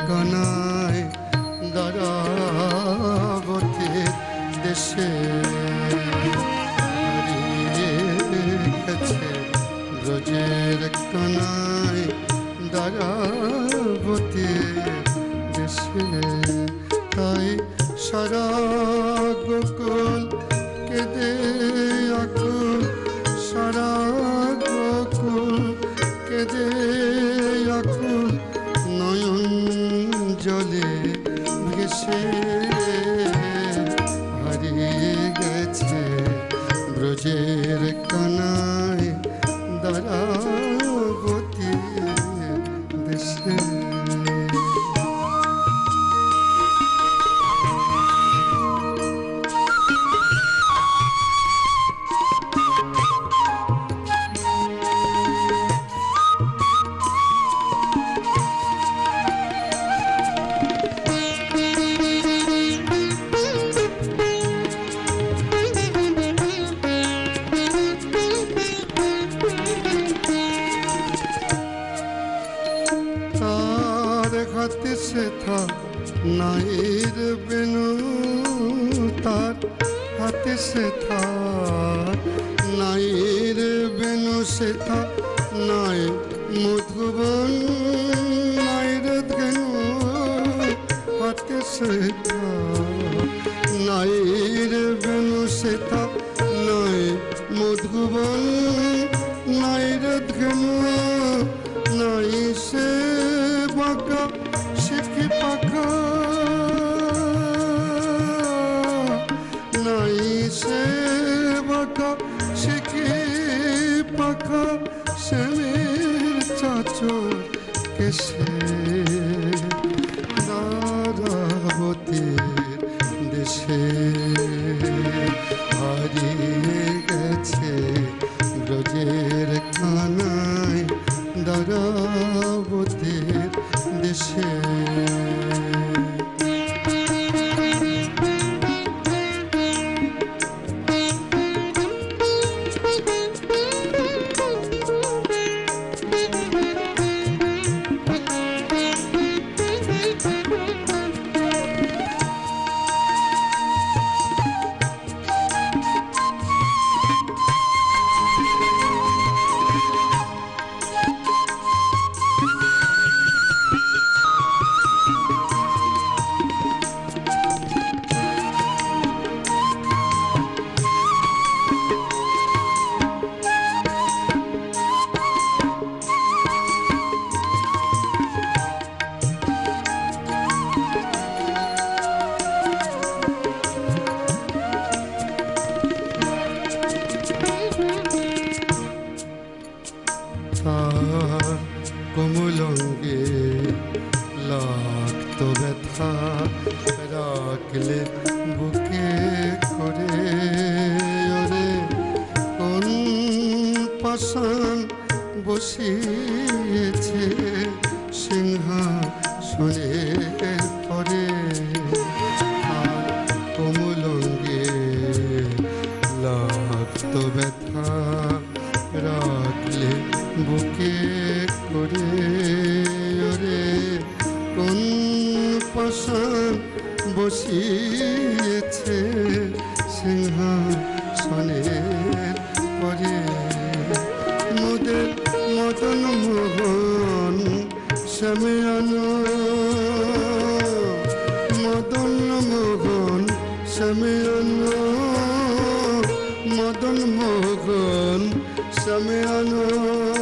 ব্রজের দাঁড়াবতে দেশে ব্রজের কানায় দাঁড়াবতে দেশে তাই সারা ব্রজের কানায় দাঁড়াবতী দেশে নাইর বেনু তার হাতে শেখা নাইর বেনু শেখা নাই মধুবন। নাইর ধেনু হাতে শেখা নাইর বেনু শেখা নাই মধুবন। নাইর ধেনু নাই সে বাঁকা esquecer. বসিয়েছে সিংহাসনের পরে। আর কমলঙ্গে লাগতো ব্যথা রাখলে বুকে করে। ওরে কোন পাশান বসিয়েছে সিংহাসনের শ্যামিয়ানো মদন মোহন শ্যামিয়ানো মদন মোহন শ্যামিয়ানো ফিরে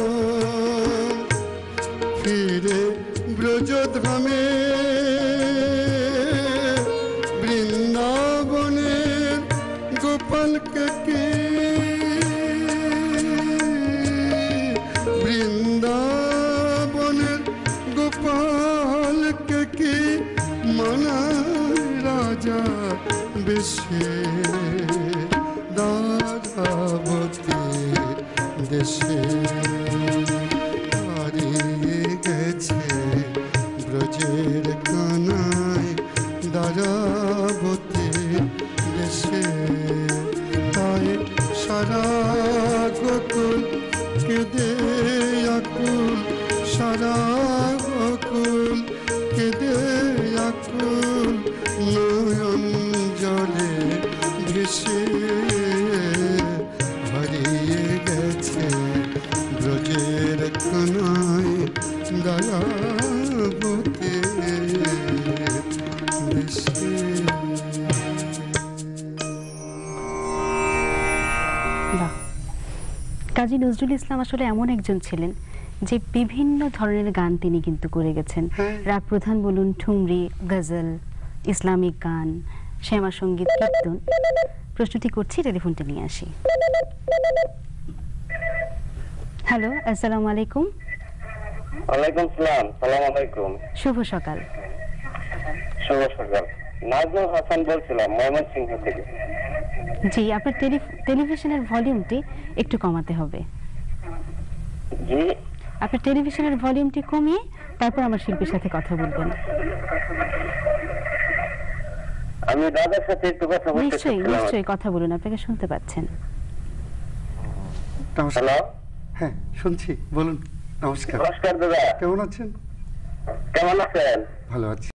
রাজা বেশে দাদাবতী দেশে। দয়াবতে কাজী নজরুল ইসলাম আসলে এমন একজন ছিলেন যে বিভিন্ন ধরনের গান তিনি কিন্তু করে গেছেন। হ্যাঁ। রাগ প্রধান বলুন ঠুমরি গজল ইসলামিক গান শ্যামা সংগীত কীর্তন। প্রশ্নটি করছি টেলিফোনটা নিয়ে আসি। হ্যালো আসসালামু আলাইকুম। ওয়ালাইকুম সালাম সালাম আলাইকুম। শুভ সকাল। শুভ সকাল। নাজমুল হাসান বলছিলাম ময়মনসিংহ থেকে। জি আপনার টেলিভিশনের ভলিউমটি একটু কমাতে হবে। জি। আপনার টেলিভিশনের ভলিউমটি কমিয়ে তারপর আমার শিল্পীর সাথে কথা বলবেন। আমি দাদার সাথে একটু কথা বলতে নিশ্চয়ই নিশ্চয়ই কথা বলুন আপনাকে শুনতে পাচ্ছেন। হ্যালো? হ্যাঁ শুনছি বলুন নমস্কার। নমস্কার দাদা। কেমন আছেন? কেমন আছেন? ভালো আছি।